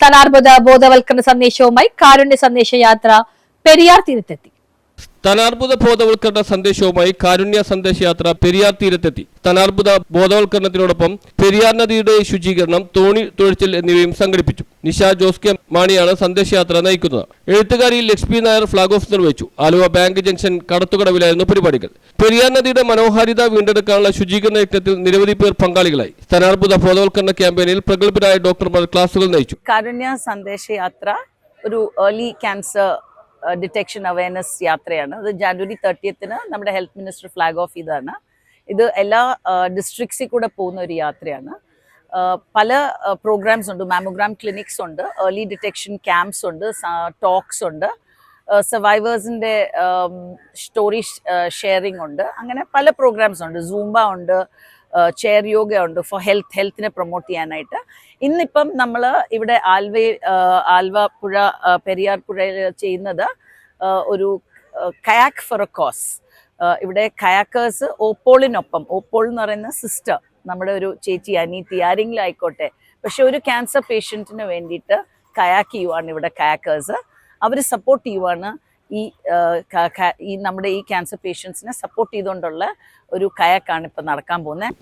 സ്ഥാനാർബുദ ബോധവൽക്കരണ സന്ദേശവുമായി കാരുണ്യ സന്ദേശ യാത്ര പെരിയാർ തീരത്തെത്തി. സ്ഥാനാർബുദ ബോധവൽക്കരണ സന്ദേശവുമായി കാരുണ്യ സന്ദേശയാത്ര പെരിയാർ തീരത്തെത്തി. സ്ഥാനാർബുദ ബോധവൽക്കരണത്തിനോടൊപ്പം പെരിയാർ നദിയുടെ ശുചീകരണം തോണി തുഴച്ചിൽ എന്നിവയും സംഘടിപ്പിച്ചു. നിഷ ജോസ് കെ മാണിയാണ് സന്ദേശയാത്ര നയിക്കുന്നത്. എഴുത്തുകാരി ലക്ഷ്മി നായർ ഫ്ളാഗ് ഓഫ് നിർവഹിച്ചു ആലുവ ബാങ്ക് ജംഗ്ഷൻ കടത്തുകടവിലായിരുന്നു പരിപാടികൾ. പെരിയാർ നദിയുടെ മനോഹാരിത വീണ്ടെടുക്കാനുള്ള ശുചീകരണ യജ്ഞത്തിൽ നിരവധി പേർ പങ്കാളികളായി. സ്ഥാനാർബുദ ബോധവൽക്കരണ ക്യാമ്പയിനിൽ പ്രഗത്ഭരായ ഡോക്ടർമാർ ക്ലാസുകൾ നയിച്ചു. കാരുണ്യ സന്ദേശയാത്ര ഒരു ഏർലി ക്യാൻസർ ഡിറ്റക്ഷൻ അവയർനെസ് യാത്രയാണ്. അത് ജാനുവരി തേർട്ടിയത്തിന് നമ്മുടെ ഹെൽത്ത് മിനിസ്റ്റർ ഫ്ലാഗ് ഓഫ് ചെയ്തതാണ്. ഇത് എല്ലാ ഡിസ്ട്രിക്ട്സിൽ കൂടെ പോകുന്ന ഒരു യാത്രയാണ്. പല പ്രോഗ്രാംസ് ഉണ്ട്. മാമോഗ്രാം ക്ലിനിക്സ് ഉണ്ട്. ഏർലി ഡിറ്റക്ഷൻ ക്യാമ്പ്സ് ഉണ്ട്. ടോക്സ് ഉണ്ട്. സർവൈവേഴ്സിന്റെ സ്റ്റോറി ഷെയറിംഗ് ഉണ്ട്. അങ്ങനെ പല പ്രോഗ്രാംസ് ഉണ്ട്. സൂംബ ഉണ്ട്. ചെയർ യോഗ ഉണ്ട് ഫോർ ഹെൽത്ത് ഹെൽത്തിനെ പ്രൊമോട്ട് ചെയ്യാനായിട്ട്. ഇന്നിപ്പം നമ്മൾ ഇവിടെ ആൽവ ആൽവ പുഴ പെരിയാർ പുഴയിൽ ചെയ്യുന്നത് ഒരു കയാക്ക് ഫോർ എ കോസ് ഇവിടെ കയാക്കേഴ്സ് ഓപ്പോളിനൊപ്പം ഓപ്പോൾ എന്ന് പറയുന്ന സിസ്റ്റർ നമ്മുടെ ഒരു ചേച്ചി അനീത്തി ആരെങ്കിലും ആയിക്കോട്ടെ. പക്ഷെ ഒരു ക്യാൻസർ പേഷ്യന്റിന് വേണ്ടിയിട്ട് കയാക്ക് ചെയ്യുവാണ് ഇവിടെ കയാക്കേഴ്സ്. അവർ സപ്പോർട്ട് ചെയ്യുവാണ് ഈ ഈ നമ്മുടെ ഈ ക്യാൻസർ പേഷ്യൻസിനെ സപ്പോർട്ട് ചെയ്തുകൊണ്ടുള്ള ഒരു കയാക്കാണ് ഇപ്പം നടക്കാൻ പോകുന്നത്.